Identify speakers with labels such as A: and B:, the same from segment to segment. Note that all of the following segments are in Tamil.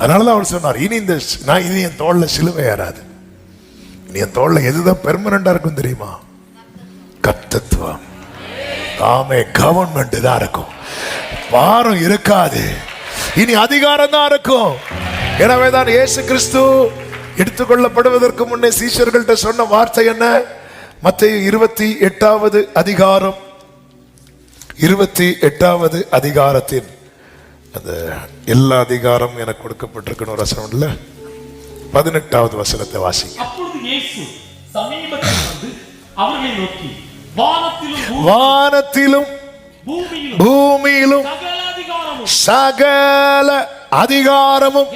A: அதனாலதான் அவர் சொன்னார் இனி இந்த நான் இனி என் தோல்ல சிலுவை ஏறாது. இனி என் தோல்ல எதுதான் பெர்மனண்டா இருக்கும் தெரியுமா? கத்தத்துவம் ஆமே கவர்மெண்ட் தான் இருக்கும். பாரம் இருக்காது. இனி அதிகாரம் தான் இருக்கும். எனவே தான் இயேசு கிறிஸ்து எடுத்துக்கொள்ளப்படுவதற்கு முன்னே சீஷர்கள்ட்ட சொன்ன வார்த்தை என்ன? மத்திய இருபத்தி எட்டாவது அதிகாரம். இருபத்தி எட்டாவது அதிகாரத்தின் அந்த எல்லா அதிகாரம் எனக்கு கொடுக்கப்பட்டிருக்கணும் ஒரு வசனம் இல்ல? பதினெட்டாவது வசனத்தை
B: நோக்கி வானத்திலும் பூமியிலும் சகல அதிகாரமும்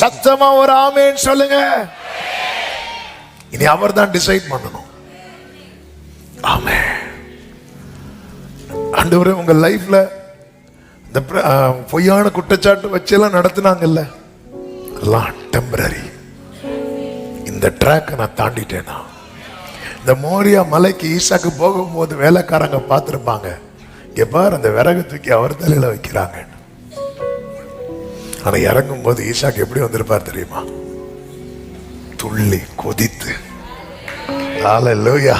A: சத்தமா ஒரு ஆமேன்னு சொல்லுங்க. இனி அவர் தான் டிசைட் பண்ணணும். ஆமே ஆண்டவரே உங்க லைஃப்ல இந்த பொய்யான குற்றச்சாட்டு வச்செல்லாம் நடத்துனாங்கல்ல? எல்லாம் டெம்பரரி இந்த ட்ராக்கை நான் தாண்டிட்டேனா? இந்த மோரியா மலைக்கு ஈசாக்கு போகும்போது வேலைக்காரங்க பார்த்துருப்பாங்க. இங்கே பார் அந்த விறகு தூக்கி அவர் தலையில் வைக்கிறாங்க ஆனால் இறங்கும் போது ஈசாக்கு எப்படி வந்திருப்பார் தெரியுமா? துள்ளி கொதித்து. லூயா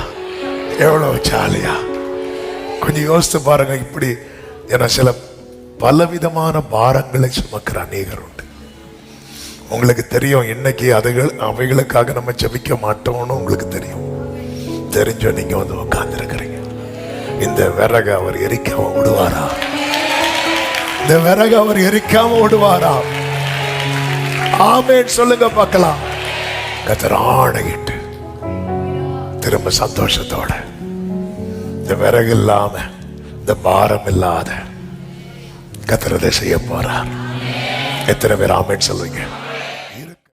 A: எவ்வளோ ஜாலியா. கொஞ்சம் யோசித்து பாருங்க இப்படி. ஏன்னா சில பலவிதமான பாரங்களை சுமக்கிற அநேகர் உண்டு உங்களுக்கு தெரியும் இன்னைக்கு அதுகள் அவைகளுக்காக நம்ம ஜபிக்க மாட்டோம்னு உங்களுக்கு தெரியும். தெரிஞ்சோ நீங்க வந்து உட்கார்ந்துருக்கிறீங்க. இந்த விறக அவர் எரிக்காம விடுவாரா? இந்த விறகு அவர் எரிக்காம விடுவாரா? ஆமேன். சொல்லுங்க பார்க்கலாம். கத்தர் ஆணையிட்டு திரும்ப சந்தோஷத்தோட இந்த விறகு இல்லாம இந்த பாரம் இல்லாத கத்திரதை செய்ய போறார். எத்தனை பேர் ஆமேன் சொல்லுவீங்க